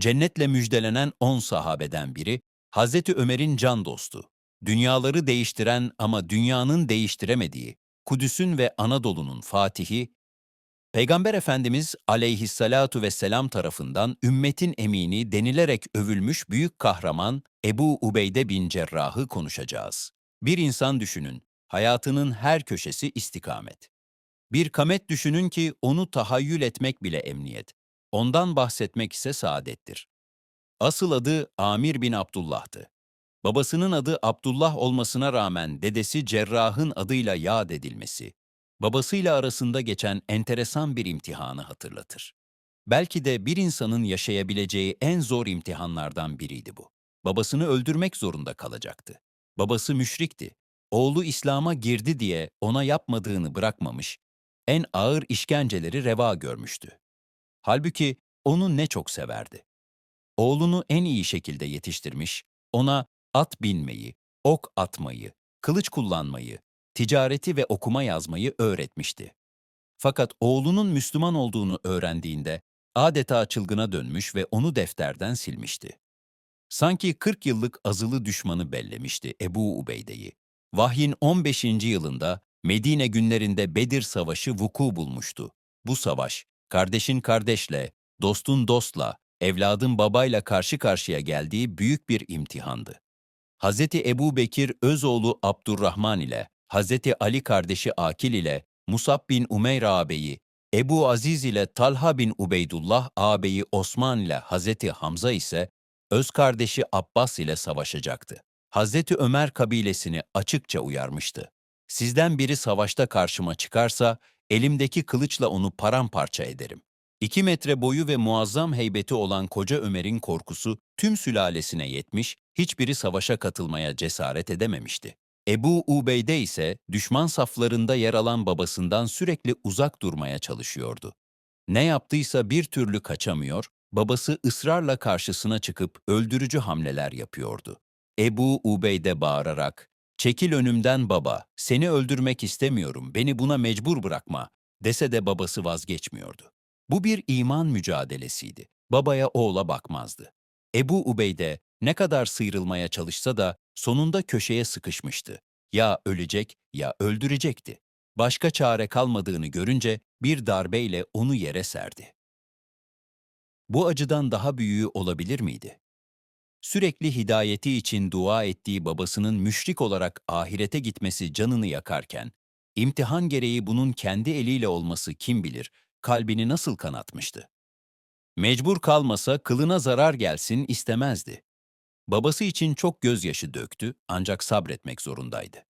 Cennetle müjdelenen on sahabeden biri, Hazreti Ömer'in can dostu. Dünyaları değiştiren ama dünyanın değiştiremediği, Kudüs'ün ve Anadolu'nun fatihi, Peygamber Efendimiz aleyhissalatu vesselam tarafından ümmetin emini denilerek övülmüş büyük kahraman Ebu Ubeyde bin Cerrah'ı konuşacağız. Bir insan düşünün, hayatının her köşesi istikamet. Bir kamet düşünün ki onu tahayyül etmek bile emniyet. Ondan bahsetmek ise saadettir. Asıl adı Amir bin Abdullah'tı. Babasının adı Abdullah olmasına rağmen dedesi Cerrah'ın adıyla yad edilmesi, babasıyla arasında geçen enteresan bir imtihanı hatırlatır. Belki de bir insanın yaşayabileceği en zor imtihanlardan biriydi bu. Babasını öldürmek zorunda kalacaktı. Babası müşrikti. Oğlu İslam'a girdi diye ona yapmadığını bırakmamış, en ağır işkenceleri reva görmüştü. Halbuki onu ne çok severdi. Oğlunu en iyi şekilde yetiştirmiş, ona at binmeyi, ok atmayı, kılıç kullanmayı, ticareti ve okuma yazmayı öğretmişti. Fakat oğlunun Müslüman olduğunu öğrendiğinde adeta çılgına dönmüş ve onu defterden silmişti. Sanki 40 yıllık azılı düşmanı bellemişti Ebu Ubeyde'yi. Vahyin 15. yılında Medine günlerinde Bedir Savaşı vuku bulmuştu. Bu savaş, kardeşin kardeşle, dostun dostla, evladın babayla karşı karşıya geldiği büyük bir imtihandı. Hz. Ebu Bekir Özoğlu Abdurrahman ile, Hz. Ali kardeşi Akil ile, Musab bin Umeyr ağabeyi, Ebu Aziz ile Talha bin Ubeydullah ağabeyi Osman ile Hz. Hamza ise öz kardeşi Abbas ile savaşacaktı. Hazreti Ömer kabilesini açıkça uyarmıştı. Sizden biri savaşta karşıma çıkarsa, elimdeki kılıçla onu paramparça ederim. İki metre boyu ve muazzam heybeti olan koca Ömer'in korkusu tüm sülalesine yetmiş, hiçbiri savaşa katılmaya cesaret edememişti. Ebu Ubeyde ise düşman saflarında yer alan babasından sürekli uzak durmaya çalışıyordu. Ne yaptıysa bir türlü kaçamıyor, babası ısrarla karşısına çıkıp öldürücü hamleler yapıyordu. Ebu Ubeyde bağırarak, ''Çekil önümden baba, seni öldürmek istemiyorum, beni buna mecbur bırakma.'' dese de babası vazgeçmiyordu. Bu bir iman mücadelesiydi. Babaya oğla bakmazdı. Ebu Ubeyde ne kadar sıyrılmaya çalışsa da sonunda köşeye sıkışmıştı. Ya ölecek ya öldürecekti. Başka çare kalmadığını görünce bir darbeyle onu yere serdi. Bu acıdan daha büyüğü olabilir miydi? Sürekli hidayeti için dua ettiği babasının müşrik olarak ahirete gitmesi canını yakarken, imtihan gereği bunun kendi eliyle olması kim bilir, kalbini nasıl kanatmıştı. Mecbur kalmasa kılına zarar gelsin istemezdi. Babası için çok gözyaşı döktü ancak sabretmek zorundaydı.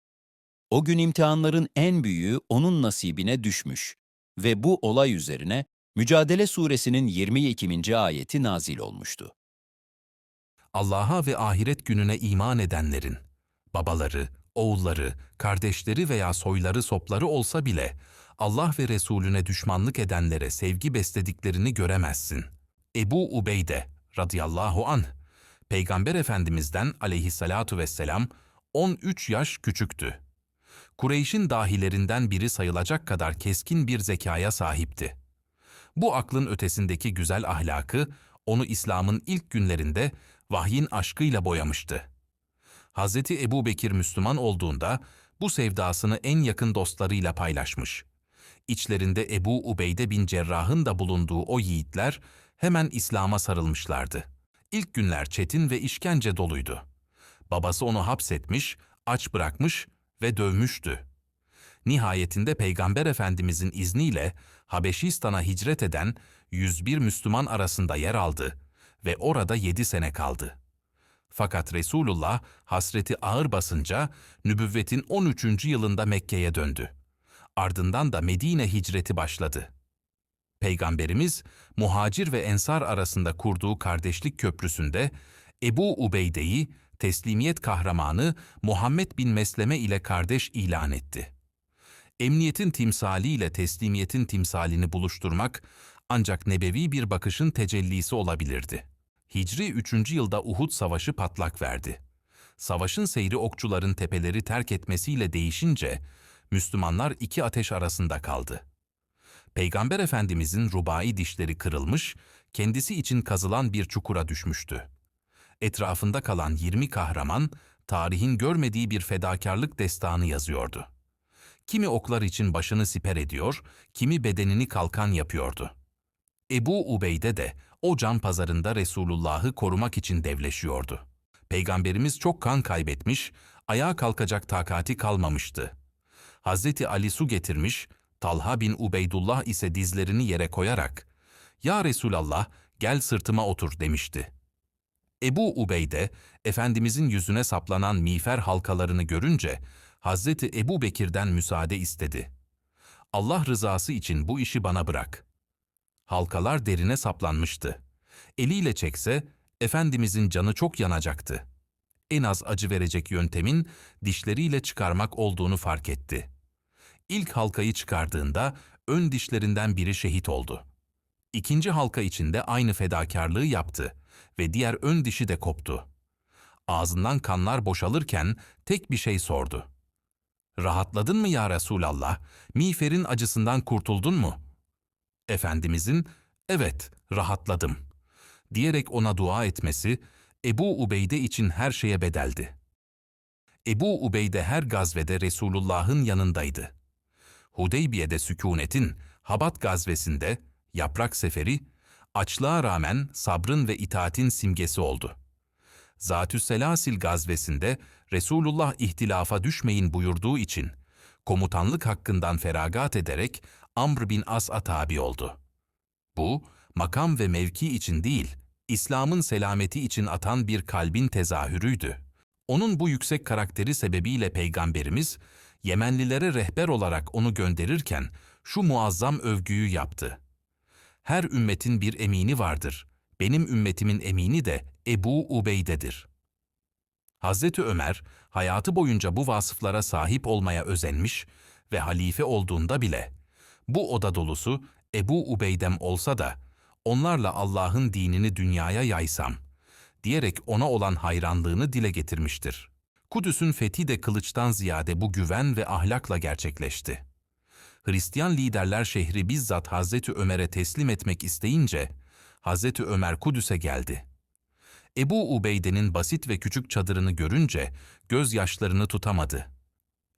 O gün imtihanların en büyüğü onun nasibine düşmüş ve bu olay üzerine Mücadele Suresinin 22. ayeti nazil olmuştu. Allah'a ve ahiret gününe iman edenlerin, babaları, oğulları, kardeşleri veya soyları sopları olsa bile, Allah ve Resulüne düşmanlık edenlere sevgi beslediklerini göremezsin. Ebu Ubeyde radıyallahu anh, Peygamber Efendimiz'den aleyhissalatu vesselam 13 yaş küçüktü. Kureyş'in dahilerinden biri sayılacak kadar keskin bir zekaya sahipti. Bu aklın ötesindeki güzel ahlakı, onu İslam'ın ilk günlerinde vahyin aşkıyla boyamıştı. Hazreti Ebu Bekir Müslüman olduğunda bu sevdasını en yakın dostlarıyla paylaşmış. İçlerinde Ebu Ubeyde bin Cerrah'ın da bulunduğu o yiğitler hemen İslam'a sarılmışlardı. İlk günler çetin ve işkence doluydu. Babası onu hapsetmiş, aç bırakmış ve dövmüştü. Nihayetinde Peygamber Efendimizin izniyle Habeşistan'a hicret eden 101 Müslüman arasında yer aldı ve orada 7 sene kaldı. Fakat Resulullah hasreti ağır basınca nübüvvetin 13. yılında Mekke'ye döndü. Ardından da Medine hicreti başladı. Peygamberimiz muhacir ve ensar arasında kurduğu kardeşlik köprüsünde Ebu Ubeyde'yi teslimiyet kahramanı Muhammed bin Mesleme ile kardeş ilan etti. Emniyetin timsaliyle teslimiyetin timsalini buluşturmak ancak nebevi bir bakışın tecellisi olabilirdi. Hicri 3. yılda Uhud Savaşı patlak verdi. Savaşın seyri okçuların tepeleri terk etmesiyle değişince Müslümanlar iki ateş arasında kaldı. Peygamber Efendimizin rubai dişleri kırılmış, kendisi için kazılan bir çukura düşmüştü. Etrafında kalan 20 kahraman, tarihin görmediği bir fedakarlık destanı yazıyordu. Kimi oklar için başını siper ediyor, kimi bedenini kalkan yapıyordu. Ebu Ubeyde de o can pazarında Resulullah'ı korumak için devleşiyordu. Peygamberimiz çok kan kaybetmiş, ayağa kalkacak takati kalmamıştı. Hazreti Ali su getirmiş, Talha bin Ubeydullah ise dizlerini yere koyarak, ''Ya Resulallah, gel sırtıma otur.'' demişti. Ebu Ubeyde, Efendimizin yüzüne saplanan miğfer halkalarını görünce, Hazreti Ebu Bekir'den müsaade istedi. Allah rızası için bu işi bana bırak. Halkalar derine saplanmıştı. Eliyle çekse, Efendimizin canı çok yanacaktı. En az acı verecek yöntemin dişleriyle çıkarmak olduğunu fark etti. İlk halkayı çıkardığında ön dişlerinden biri şehit oldu. İkinci halka içinde aynı fedakarlığı yaptı ve diğer ön dişi de koptu. Ağzından kanlar boşalırken tek bir şey sordu. Rahatladın mı ya Resulallah? Miğferin acısından kurtuldun mu? Efendimizin, evet rahatladım diyerek ona dua etmesi Ebu Ubeyde için her şeye bedeldi. Ebu Ubeyde her gazvede Resulullah'ın yanındaydı. Hudeybiye'de sükunetin, Habat gazvesinde, yaprak seferi, açlığa rağmen sabrın ve itaatin simgesi oldu. Zatü Selasil gazvesinde Resulullah ihtilafa düşmeyin buyurduğu için komutanlık hakkından feragat ederek Amr bin As'a tabi oldu. Bu, makam ve mevki için değil, İslam'ın selameti için atan bir kalbin tezahürüydü. Onun bu yüksek karakteri sebebiyle Peygamberimiz, Yemenlilere rehber olarak onu gönderirken şu muazzam övgüyü yaptı. Her ümmetin bir emini vardır. Benim ümmetimin emini de Ebu Ubeyde'dir. Hazreti Ömer, hayatı boyunca bu vasıflara sahip olmaya özenmiş ve halife olduğunda bile, bu oda dolusu Ebu Ubeydem olsa da, onlarla Allah'ın dinini dünyaya yaysam, diyerek ona olan hayranlığını dile getirmiştir. Kudüs'ün fethi de kılıçtan ziyade bu güven ve ahlakla gerçekleşti. Hristiyan liderler şehri bizzat Hazreti Ömer'e teslim etmek isteyince, Hazreti Ömer Kudüs'e geldi. Ebu Ubeyde'nin basit ve küçük çadırını görünce gözyaşlarını tutamadı.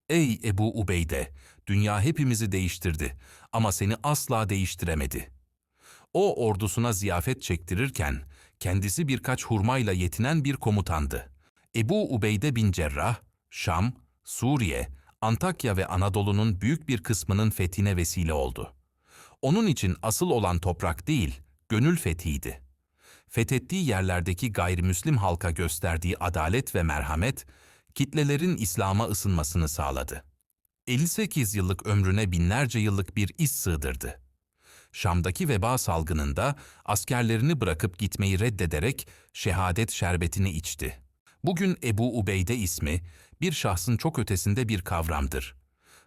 Ey Ebu Ubeyde, dünya hepimizi değiştirdi ama seni asla değiştiremedi. O ordusuna ziyafet çektirirken kendisi birkaç hurmayla yetinen bir komutandı. Ebu Ubeyde bin Cerrah, Şam, Suriye, Antakya ve Anadolu'nun büyük bir kısmının fethine vesile oldu. Onun için asıl olan toprak değil, gönül fethiydi. Fethettiği yerlerdeki gayrimüslim halka gösterdiği adalet ve merhamet, kitlelerin İslam'a ısınmasını sağladı. 58 yıllık ömrüne binlerce yıllık bir iz sığdırdı. Şam'daki veba salgınında askerlerini bırakıp gitmeyi reddederek şehadet şerbetini içti. Bugün Ebu Ubeyde ismi bir şahsın çok ötesinde bir kavramdır.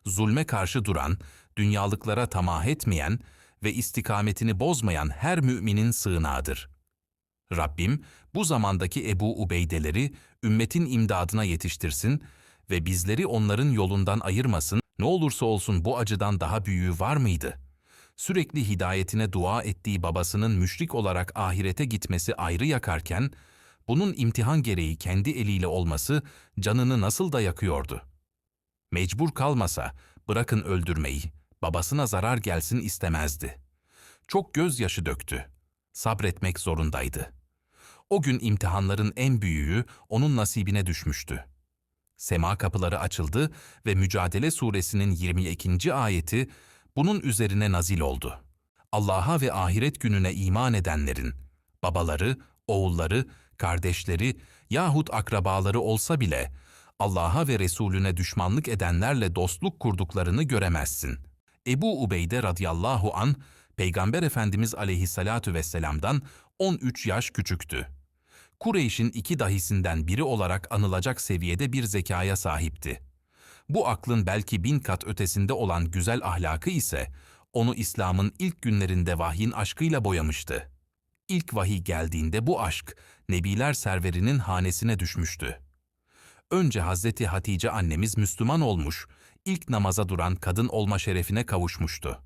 Zulme karşı duran, dünyalıklara tamah etmeyen ve istikametini bozmayan her müminin sığınağıdır. Rabbim bu zamandaki Ebu Ubeydeleri ümmetin imdadına yetiştirsin ve bizleri onların yolundan ayırmasın, ne olursa olsun bu acıdan daha büyüğü var mıydı? Sürekli hidayetine dua ettiği babasının müşrik olarak ahirete gitmesi ayrı yakarken, bunun imtihan gereği kendi eliyle olması canını nasıl da yakıyordu. Mecbur kalmasa, bırakın öldürmeyi, babasına zarar gelsin istemezdi. Çok gözyaşı döktü. Sabretmek zorundaydı. O gün imtihanların en büyüğü onun nasibine düşmüştü. Sema kapıları açıldı ve Mücadele suresinin 22. ayeti bunun üzerine nazil oldu. Allah'a ve ahiret gününe iman edenlerin, babaları, oğulları, kardeşleri yahut akrabaları olsa bile Allah'a ve Resulüne düşmanlık edenlerle dostluk kurduklarını göremezsin. Ebu Ubeyde radıyallahu an Peygamber Efendimiz aleyhissalatu vesselam'dan 13 yaş küçüktü. Kureyş'in iki dahisinden biri olarak anılacak seviyede bir zekaya sahipti. Bu aklın belki bin kat ötesinde olan güzel ahlakı ise onu İslam'ın ilk günlerinde vahyin aşkıyla boyamıştı. İlk vahiy geldiğinde bu aşk Nebiler serverinin hanesine düşmüştü. Önce Hazreti Hatice annemiz Müslüman olmuş, ilk namaza duran kadın olma şerefine kavuşmuştu.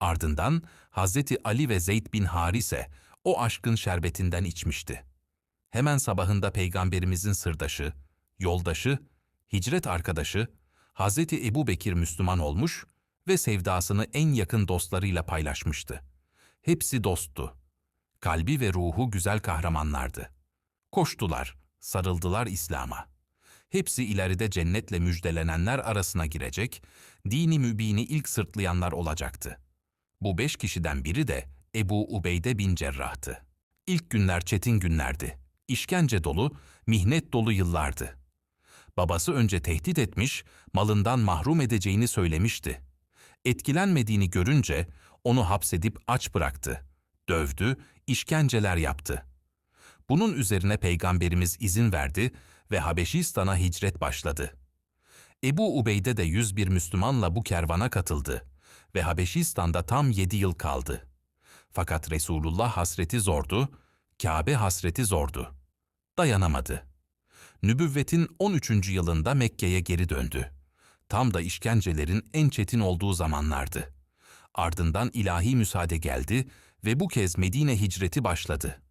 Ardından Hazreti Ali ve Zeyd bin Harise o aşkın şerbetinden içmişti. Hemen sabahında Peygamberimizin sırdaşı, yoldaşı, hicret arkadaşı, Hazreti Ebu Bekir Müslüman olmuş ve sevdasını en yakın dostlarıyla paylaşmıştı. Hepsi dosttu. Kalbi ve ruhu güzel kahramanlardı. Koştular, sarıldılar İslam'a. Hepsi ileride cennetle müjdelenenler arasına girecek, dini mübini ilk sırtlayanlar olacaktı. Bu beş kişiden biri de Ebu Ubeyde bin Cerrah'tı. İlk günler çetin günlerdi. İşkence dolu, mihnet dolu yıllardı. Babası önce tehdit etmiş, malından mahrum edeceğini söylemişti. Etkilenmediğini görünce onu hapsedip aç bıraktı. Dövdü, işkenceler yaptı. Bunun üzerine Peygamberimiz izin verdi ve Habeşistan'a hicret başladı. Ebu Ubeyde de 101 Müslümanla bu kervana katıldı ve Habeşistan'da tam 7 yıl kaldı. Fakat Resulullah hasreti zordu, Kabe hasreti zordu. Dayanamadı. Nübüvvetin 13. yılında Mekke'ye geri döndü. Tam da işkencelerin en çetin olduğu zamanlardı. Ardından ilahi müsaade geldi ve bu kez Medine hicreti başladı.